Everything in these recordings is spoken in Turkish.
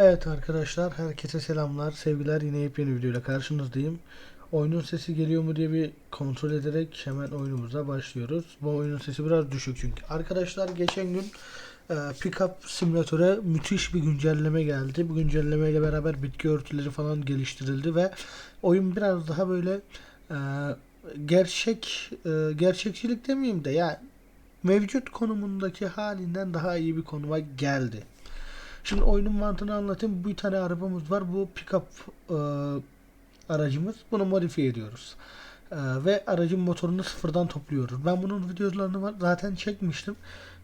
Evet arkadaşlar herkese selamlar sevgiler yine yepyeni videoyla karşınızdayım. Oyunun sesi geliyor mu diye bir kontrol ederek hemen oyunumuza başlıyoruz. Bu oyunun sesi biraz düşük çünkü. Arkadaşlar geçen gün e, Pickup Simülatör'e müthiş bir güncelleme geldi. Bu güncelleme ile beraber bitki örtüleri falan geliştirildi ve oyun biraz daha böyle e, gerçek e, gerçekçilik demeyeyim de ya mevcut konumundaki halinden daha iyi bir konuma geldi. Şimdi oyunun mantığını anlatayım. Bir tane arabamız var. Bu pick-up e, aracımız. Bunu modifiye ediyoruz. E, ve aracın motorunu sıfırdan topluyoruz. Ben bunun videolarını zaten çekmiştim.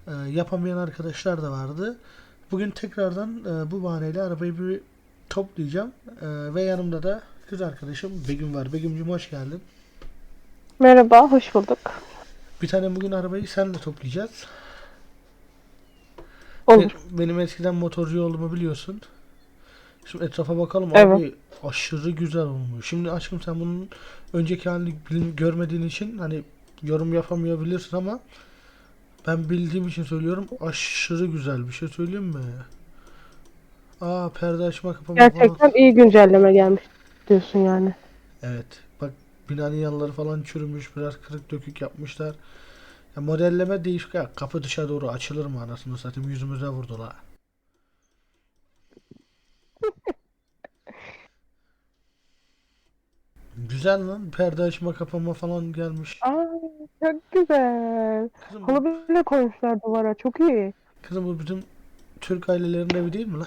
E, yapamayan arkadaşlar da vardı. Bugün tekrardan e, bu bahaneyle arabayı bir toplayacağım. E, ve yanımda da kız arkadaşım Begüm var. Begüm'cüm hoş geldin. Merhaba, hoş bulduk. Bir tane bugün arabayı senle toplayacağız. Olur. Be- Benim eskiden motorcu olduğumu biliyorsun. Şimdi etrafa bakalım Evet. abi aşırı güzel olmuş. Şimdi aşkım sen bunun önceki halini görmediğin için hani yorum yapamayabilirsin ama ben bildiğim için söylüyorum aşırı güzel bir şey söyleyeyim mi? Aa perde açma kapama falan. Gerçekten iyi güncelleme gelmiş diyorsun yani. Evet. Bak binanın yanları falan çürümüş. Biraz kırık dökük yapmışlar. Ya modelleme değişik. Ya, kapı dışa doğru açılır mı anasını satayım yüzümüze vurdular. Güzel lan. Perde açma kapama falan gelmiş. Aa, çok güzel. Kızım, bu, Halı bile koymuşlar duvara, çok iyi. kızım bu bizim Türk ailelerinin evi değil mi lan?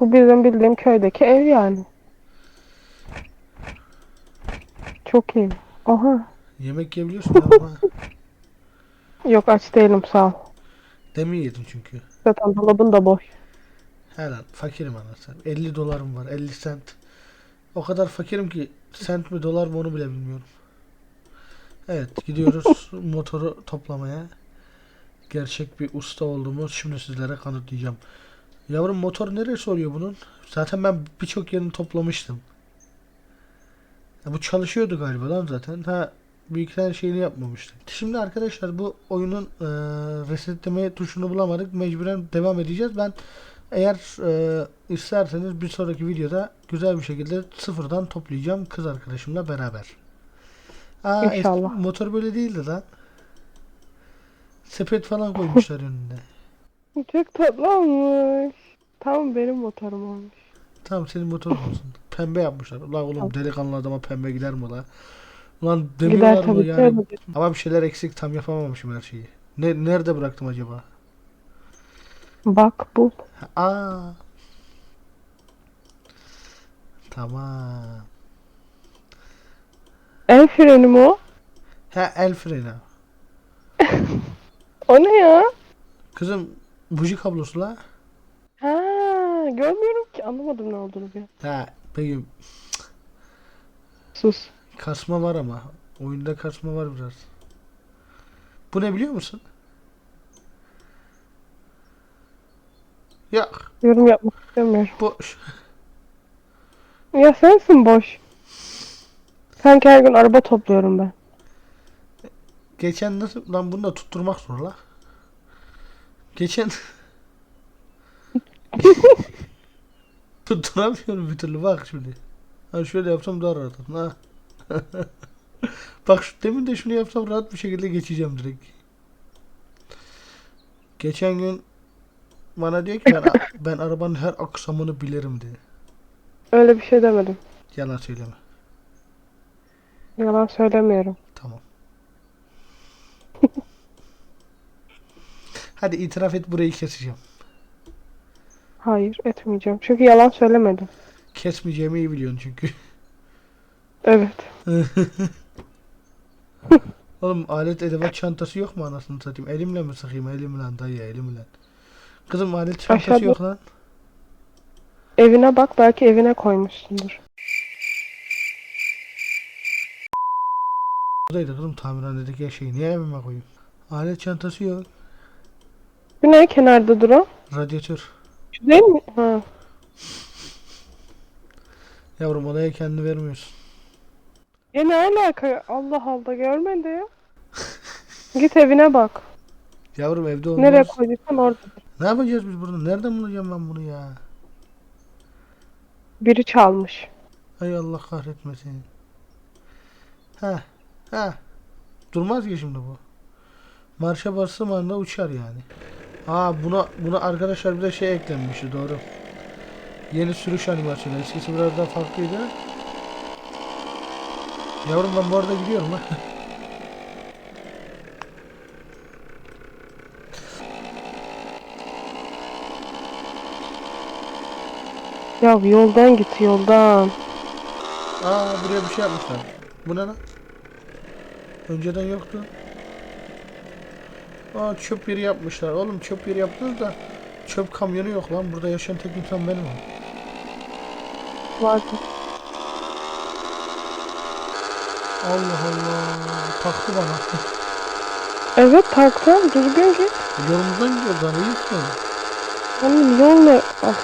Bu bizim bildiğim köydeki ev yani. Çok iyi. Aha. Yemek yiyebiliyorsun ama. Yok aç değilim sağ ol. Demin yedin çünkü. Zaten dolabın da boş. Helal. Fakirim anasını. 50 dolarım var. 50 sent. O kadar fakirim ki sent mi dolar mı onu bile bilmiyorum. Evet gidiyoruz motoru toplamaya. Gerçek bir usta olduğumu şimdi sizlere kanıtlayacağım. Yavrum motor neresi oluyor bunun? Zaten ben birçok yerini toplamıştım. Ya bu çalışıyordu galiba lan zaten. Ha tane şeyini yapmamıştık. Şimdi arkadaşlar bu oyunun eee resetleme tuşunu bulamadık. Mecburen devam edeceğiz. Ben eğer e, isterseniz bir sonraki videoda güzel bir şekilde sıfırdan toplayacağım kız arkadaşımla beraber. Aa, İnşallah. motor böyle değildi lan. Sepet falan koymuşlar önüne. Çok tatlı olmuş. Tam benim motorum olmuş. Tamam senin motorun olsun. Pembe yapmışlar. Ulan oğlum Tamam. delikanlı adama pembe gider mi la? Ulan demiyorlar mı yani? Ama bir şeyler eksik tam yapamamışım her şeyi. Ne, nerede bıraktım acaba? Bak bu. Ha, Aa. Tamam. El freni mi o? Ha el freni. O ne ya? Kızım buji kablosu la. Görmüyorum ki. Anlamadım ne olduğunu bir. Ha peki Sus. kasma var ama. Oyunda kasma var biraz. Bu ne biliyor musun? Yok. Yorum yapmak istemiyorum. Boş. Ya sensin boş. Sanki her gün araba topluyorum ben. Geçen nasıl lan bunu da tutturmak zor la. Geçen tutturamıyorum bir türlü bak şimdi. Ha şöyle yapsam daha rahat. Ha. bak şu, demin de şunu yapsam rahat bir şekilde geçeceğim direkt. Geçen gün bana diyor ki ben, ben arabanın her aksamını bilirim diye. Öyle bir şey demedim. Yalan söyleme. Yalan söylemiyorum. Tamam. Hadi itiraf et burayı keseceğim. Hayır etmeyeceğim. Çünkü yalan söylemedim. Kesmeyeceğimi iyi biliyorsun çünkü. Evet. Oğlum alet edevat çantası yok mu anasını satayım? Elimle mi sıkayım? Elimle dayı elimle. Kızım alet çantası Aşağıda- yok lan. Evine bak belki evine koymuşsundur. Buradaydı kızım tamirhanedeki her şeyi. Niye evime koyayım? Alet çantası yok. Bu ne kenarda duran? Radyatör. Değil mi? Ha. Yavrum odaya kendi vermiyorsun. Ya ne alaka? Allah Allah görmedi ya. Git evine bak. Yavrum evde olmaz. Nereye koyduysan orada. Ne yapacağız biz burada? Nereden bulacağım ben bunu ya? Biri çalmış. Ay Allah kahretmesin. Ha, ha. Durmaz ki şimdi bu. Marşa bastığım anda uçar yani. Aa buna buna arkadaşlar bir de şey eklenmişti doğru. Yeni sürüş animasyonu. Eskisi biraz daha farklıydı. Yavrum ben bu arada gidiyorum ha. Ya yoldan git yoldan. Aa buraya bir şey yapmışlar. Bu ne lan? Önceden yoktu. Aa çöp yeri yapmışlar. Oğlum çöp yeri yaptınız da çöp kamyonu yok lan. Burada yaşayan tek insan benim. Vardı. Allah Allah. Taktı bana. Evet taktım. Düzgün git. Yolumuzdan gidiyoruz lan. İyi misin? Oğlum yol ne? Ah.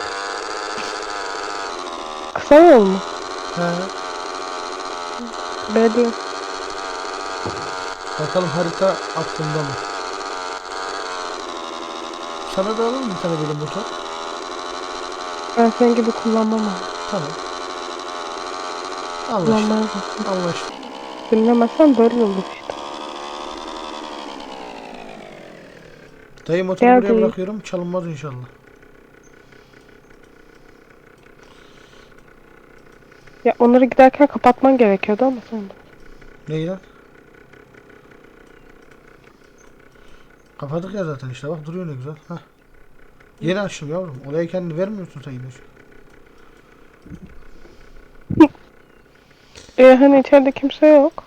Kısa yol mu? He. Belli. Bakalım harita aklımda mı? Sana da alalım bir tane böyle motor. Ben senin gibi kullanmam ama. Tamam. Anlaştık. Kullanmaya bak. Anlaştık. Dinlemezsen böyle olur işte. Dayı motoru buraya Geldi. bırakıyorum. Çalınmaz inşallah. Ya onları giderken kapatman gerekiyordu ama sen de. Neyi lan? Kapadık ya zaten işte bak duruyor ne güzel. Hah. Yeni açtım yavrum. Oraya kendini vermiyorsun sen yine. E hani içeride kimse yok.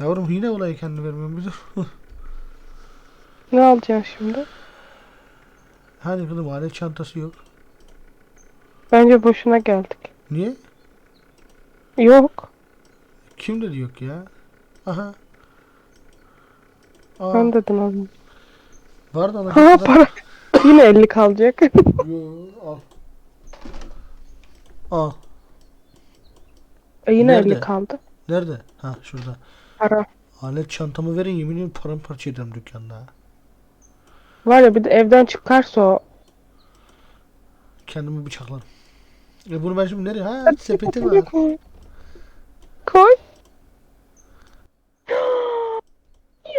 Yavrum yine olaya kendini vermiyorum bir dur. Ne alacaksın şimdi? hani kızım alet çantası yok. Bence boşuna geldik. Niye? Yok. Kim dedi yok ya? Aha. Aa, Ben dedim önce. Var da alacak Ha kadar- para. Yine 50 kalacak. Yo, al. Al. e yine Nerede? 50 kaldı. Nerede? Ha şurada. Para. Alet çantamı verin yemin ediyorum paramparça ederim dükkanda. ha. Var ya bir de evden çıkarsa o. Kendimi bıçaklarım. E bunu ben şimdi nereye? Ha sepete var. Koy. Koy.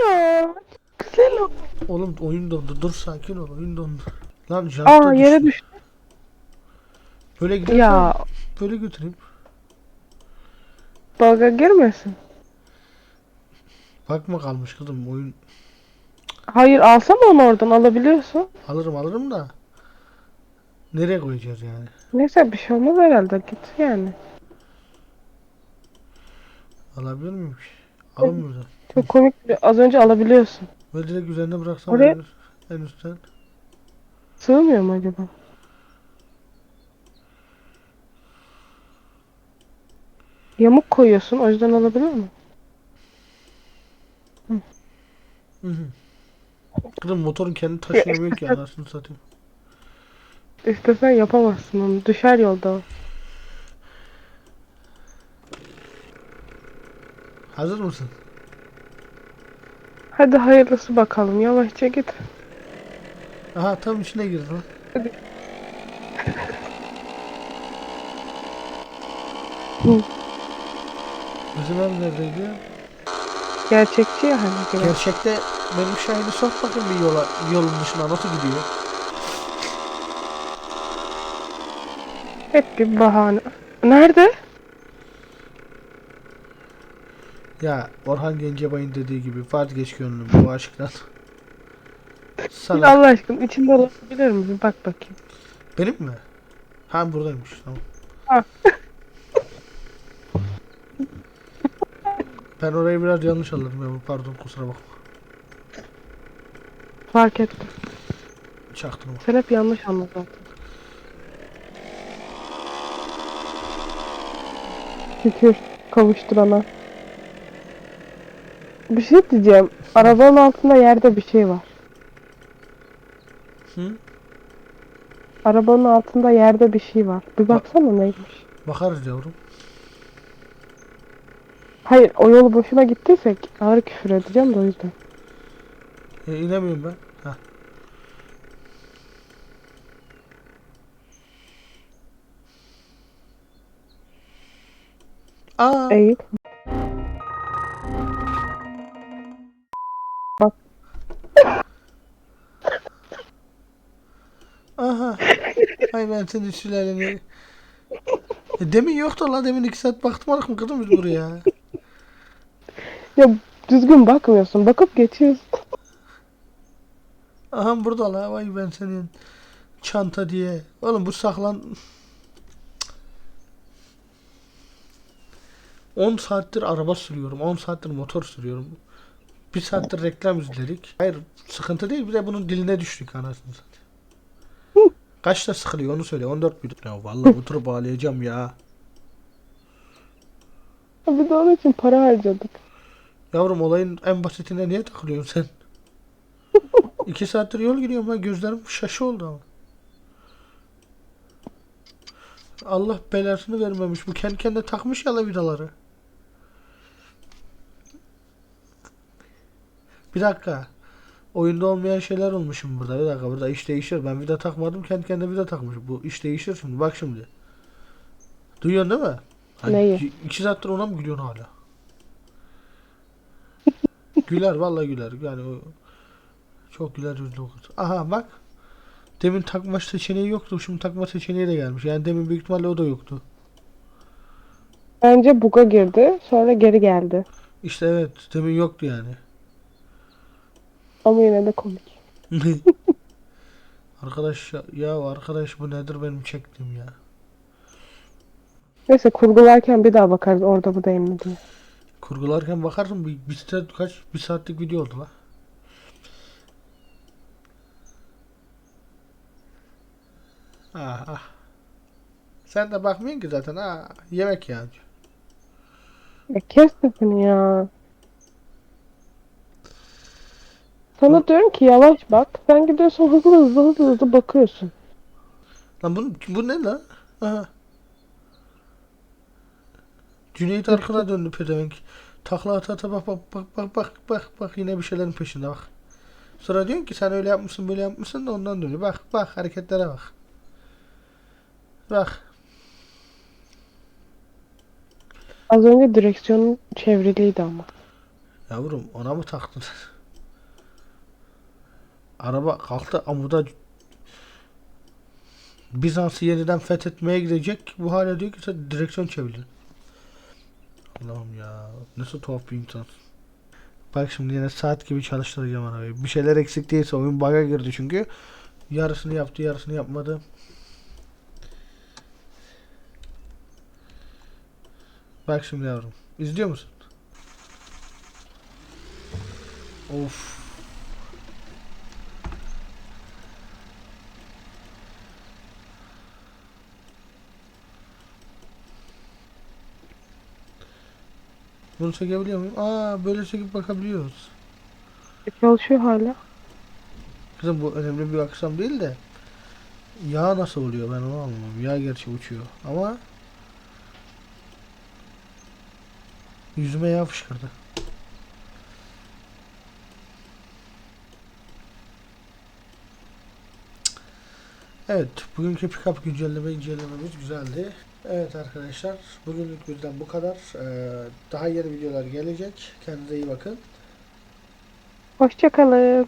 ya. Güzel o. Oğlum oyun dondu. Dur sakin ol. Oyun dondu. Lan janta Aa yere düştü. düştü. Böyle gidersen Ya böyle götüreyim. dalga girmesin. Bakma kalmış kızım oyun. Hayır alsana onu oradan alabiliyorsun. Alırım alırım da. Nereye koyacağız yani? Neyse bir şey olmaz herhalde git yani. Alabilir miyim? Alamıyoruz da. Çok komik bir- az önce alabiliyorsun. Böyle direkt üzerine bıraksam Oraya- en, üst- en üstten. Sığmıyor mu acaba? Yamuk koyuyorsun o yüzden olabilir mi? Hı hı. Kızım motorun kendi taşıyamıyor ki anasını satayım. İstesen yapamazsın onu. Düşer yolda o. Hazır mısın? Hadi hayırlısı bakalım. Yavaşça git. Aha tam içine girdi lan. Hadi. Bizim ev neredeydi? Gerçekçi ya hani biraz. Gerçekte benim Şahin'i sok bakayım bir yola, yolun dışına nasıl gidiyor? Hep bir bahane. Nerede? Ya Orhan Gencebay'ın dediği gibi vazgeç gönlüm bu aşktan. Sana. Allah aşkına içinde olabilir mi? Bir bak bakayım. Benim mi? Ha buradaymış tamam. Ha. ben orayı biraz yanlış anladım ya pardon kusura bakma. Fark ettim. Çaktırma. Sen hep yanlış anladın zaten. Şükür kavuşturana. Bir şey diyeceğim. Arabanın altında yerde bir şey var. Hı? Arabanın altında yerde bir şey var. Bir baksana neymiş. Bakarız yavrum. Hayır o yolu boşuna gittiysek ağır küfür edeceğim de o yüzden. E, inemiyorum ben. Heh. Aa. Eğil. Senin sülaleni. E, demin yoktu lan demin iki saat baktımadık mı kızım biz buraya? Ya düzgün bakmıyorsun. Bakıp geçiyorsun. Aha burada la vay ben senin çanta diye. Oğlum bu saklan 10 saattir araba sürüyorum. 10 saattir motor sürüyorum. Bir saattir reklam izledik. Hayır sıkıntı değil bir de bunun diline düştük anasını satayım. Kaçta sıkılıyor onu söyle. 14 bir. Ya vallahi oturup ağlayacağım ya. Biz de onun için para harcadık. Yavrum olayın en basitine niye takılıyorsun sen? İki saattir yol gidiyorum ben gözlerim şaşı oldu ama. Allah belasını vermemiş. Bu kendi kendine takmış ya la vidaları. Bir dakika. Oyunda olmayan şeyler olmuşum burada. Bir dakika burada iş değişir. Ben vida takmadım. Kendi kendine vida takmış. Bu iş değişir şimdi. Bak şimdi. Duyuyorsun değil mi? Ay, Neyi? iki saattir ona mı gülüyorsun hala? güler vallahi güler. Yani o çok güler yüzlü kız. Aha bak. Demin takma seçeneği yoktu. Şimdi takma seçeneği de gelmiş. Yani demin büyük ihtimalle o da yoktu. Bence buga girdi. Sonra geri geldi. İşte evet. Demin yoktu yani. Ama yine de komik. arkadaş ya, ya arkadaş bu nedir benim çektiğim ya. Neyse kurgularken bir daha bakarız orada bu değil mi diye. Kurgularken bakarsın bir, bir saat kaç bir saatlik video oldu la. Ah ah. Sen de bakmıyorsun ki zaten ha. Yemek yani. Ya kes sesini ya. Sana diyorum ki yavaş bak. Sen gidiyorsun hızlı hızlı hızlı hızlı bakıyorsun. Lan bu, bu ne lan? Aha. Cüneyt arkana döndü pedevenk. Takla ata ata bak bak bak bak bak bak bak yine bir şeylerin peşinde bak. Sonra diyorsun ki sen öyle yapmışsın böyle yapmışsın da ondan dönüyor. Bak bak hareketlere bak. Bak. Az önce direksiyonun çevriliydi ama. Yavrum ona mı taktın? Araba kalktı amuda Bizans'ı yeniden fethetmeye gidecek. Bu hala diyor ki sen direksiyon çevirdin. Allah'ım ya. Nasıl tuhaf bir insan. Bak şimdi yine saat gibi çalıştıracağım arabayı. Bir şeyler eksik değilse oyun bug'a girdi çünkü. Yarısını yaptı yarısını yapmadı. Bak şimdi yavrum. İzliyor musun? Of. Bunu çekebiliyor muyum? Aa böyle çekip bakabiliyoruz. Çalışıyor hala. Kızım bu önemli bir aksam değil de yağ nasıl oluyor ben onu anlamam. Yağ gerçi uçuyor ama yüzüme yağ fışkırdı. Evet, bugünkü pick-up güncelleme incelememiz güzeldi. Evet arkadaşlar, bugünlük bizden bu kadar. Ee, daha yeni videolar gelecek. Kendinize iyi bakın. Hoşçakalın.